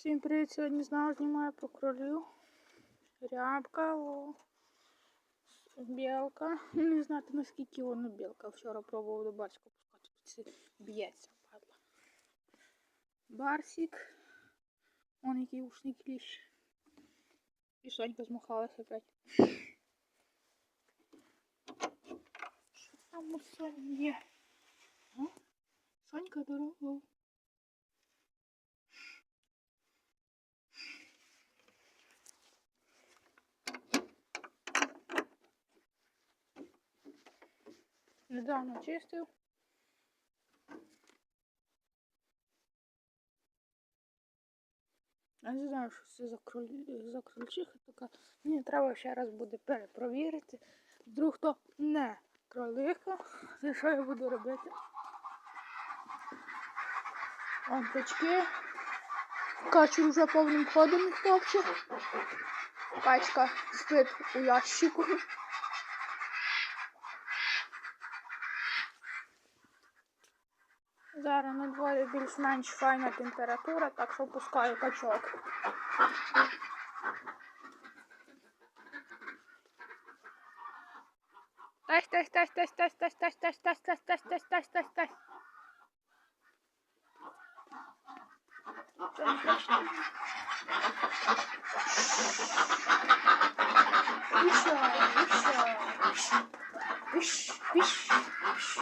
Всім привіт! Сьогодні знову знімаю про кролів. Рябка, о, білка. Ну, Не знати наскільки воно білка. Вчора пробував до барська пускати. Б'ється, падла. Барсик. Вон який ушний кліщ. І Сонька змахалася опять. Що там у Соні є? Сонька дорога. Недавно чистив. Я не знаю, що це за, крольчиха така. Мені треба ще раз буде перепровірити. Вдруг то не кролиха. Це що я буду робити? Вон качки. Качу вже повним ходом їх топче. Качка спить у ящику. Зараз на дворі більш-менш файна температура, так що пускаю качок. Тась, тась, тась, тась, тась, тась, тась, тась, тась, тась, тась, тась, тась, тась, тась. Piş. Piş.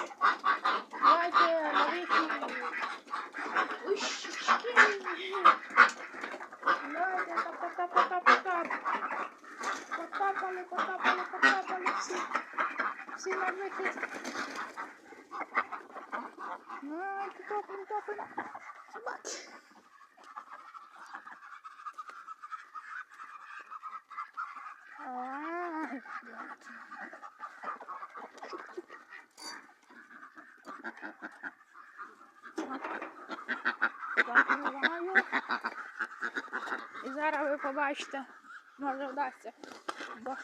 Haydi aleyküm. Uş. Nerede? Kap kap kap kap kap kap. Kap balık kap balık kap balık. Sen nerede ki? Ne? Kapını kapını. Bak. Зараз ви побачите, може вдасться. Бо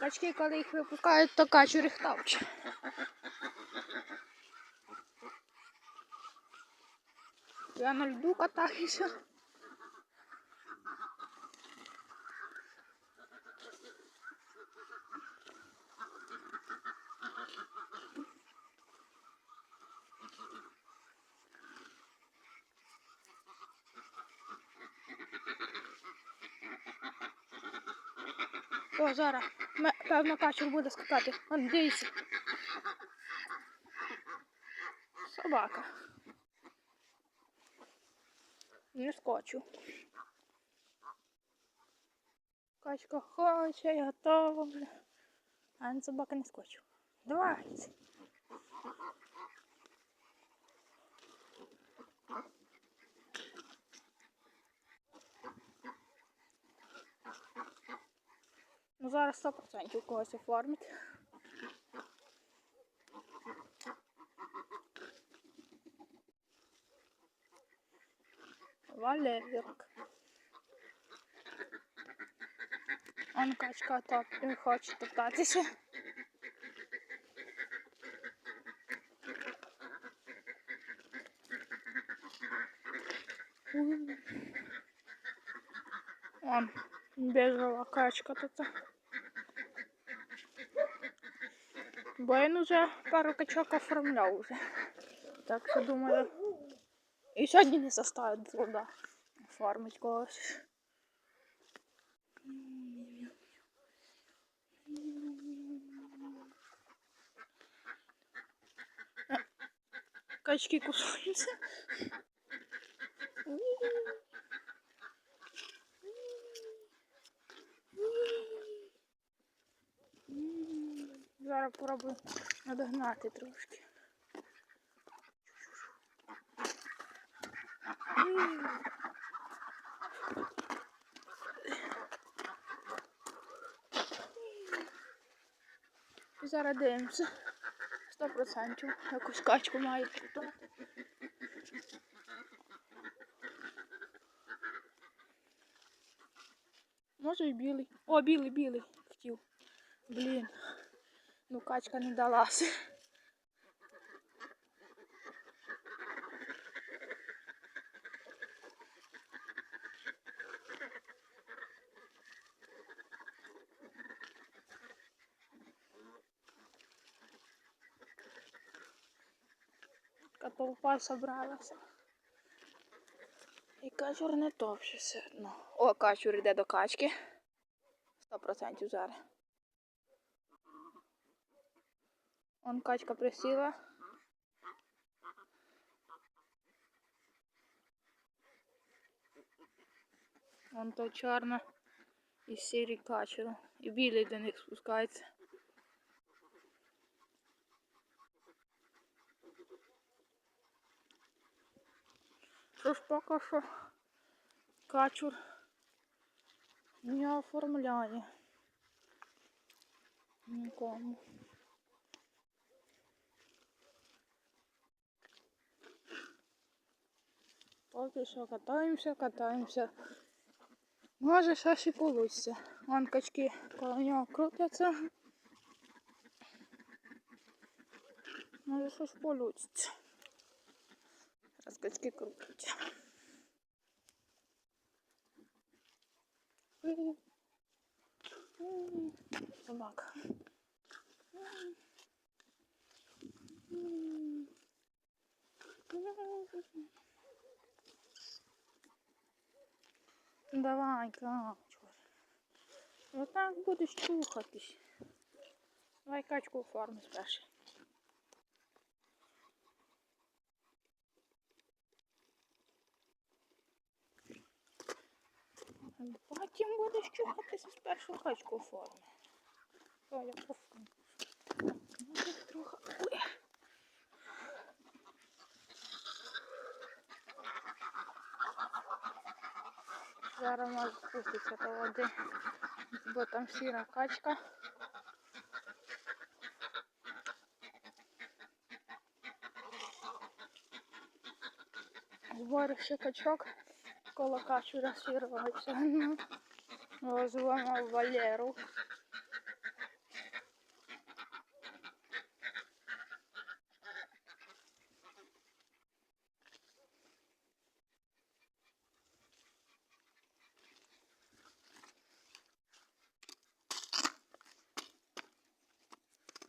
качки, коли їх випускають, то качу рихтавче. Я на льду катаюся. О, зараз. Певно, качур буде скакати. От дивіться. Собака. Не скочу. Качка хоче, готова. А собака не скочу. Давайте. Ну зараз 100% когось оформить. Валерик. Он качка топ хоче топтатися. Он бежала качка тут. Бо він уже пару качок оформляв уже. Так що думаю. І сьогодні не заставить злода оформить когось. Качки кусаються. Зараз попробую надогнати трошки. І зараз дивимося. Сто процентів якусь качку має тут. Може і білий. О, білий, білий хотів. Блін. Ну, качка не далася. Толпа собралася. І качур не топчеться. Ну, О, качур йде до качки. 100% зараз. Он качка присіла. Вон то чорна і сірий качур. І білий до них спускається. Що ж поки що качур не оформляє нікому. Поки що катаємося, катаємося. Може щось і вийде. Вон качки коло нього крутяться. Може щось вийде. Зараз качки крутяться. Собака. Давай, качур. Отак будеш чухатись. Давай качку оформи спершу. Потім будеш чухатися спершу качку оформи. О, я оформлю. Ну, трохи. Зараз може спуститься до води, бо там сіра качка. Зборище качок коло качура сірвався. Ну, Звемо Валеру.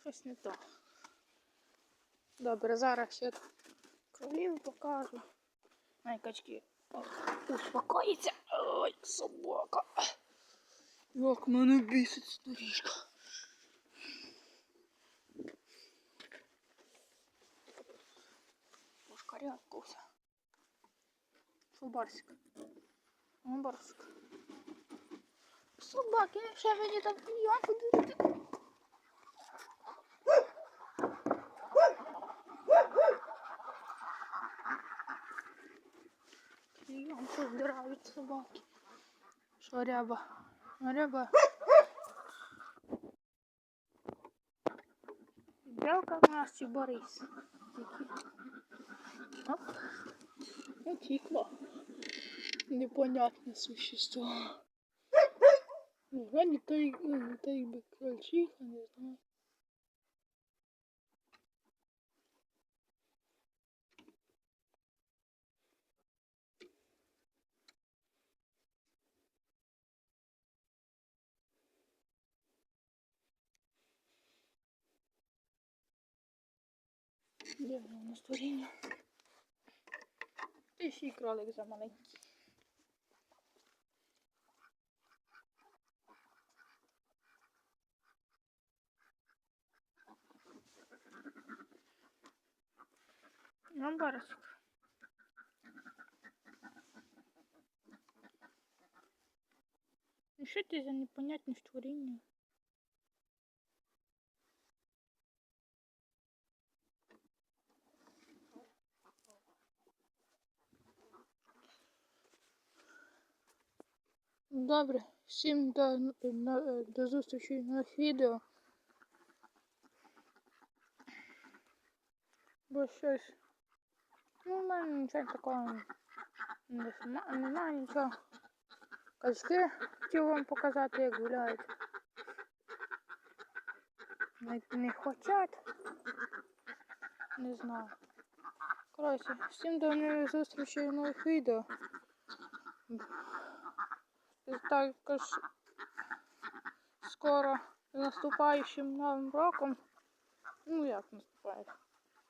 Щось не то. Добре, зараз ще кролів покажу. Ай, качки. Успокоїться. Ой, собака. Як мене бісить сторічка. Пошкарякався. Що барсик? О, барсик. Собаки, ще мені там клієнтку здирають собаки. Що ряба? Ну, Ряба. Белка в нас чи Борис? Оп. Утекла. Непонятное существо. Ну, Я не той, ну, не той бы крольчиха, не знаю. На створіння? Ти ще й кролик замаленький. Ну, барсик. І що ти за непонятне створіння? Добре, всім до, до зустрічі на відео. Бо щось. Ну, в мене нічого такого немає нічого. Качки хотів вам показати, як гуляють. Не, не хочуть. Не знаю. Коротше, всім до нових зустрічей нових відео. Також скоро наступаючим новим роком. Ну як наступає?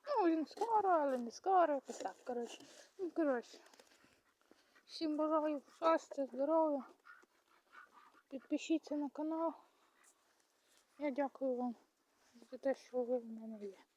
Ну, він скоро, але не скоро, якось так, коротше. Ну, коротше. Всім бажаю щастя, здоров'я. Підпишіться на канал. Я дякую вам за те, що ви в мене є.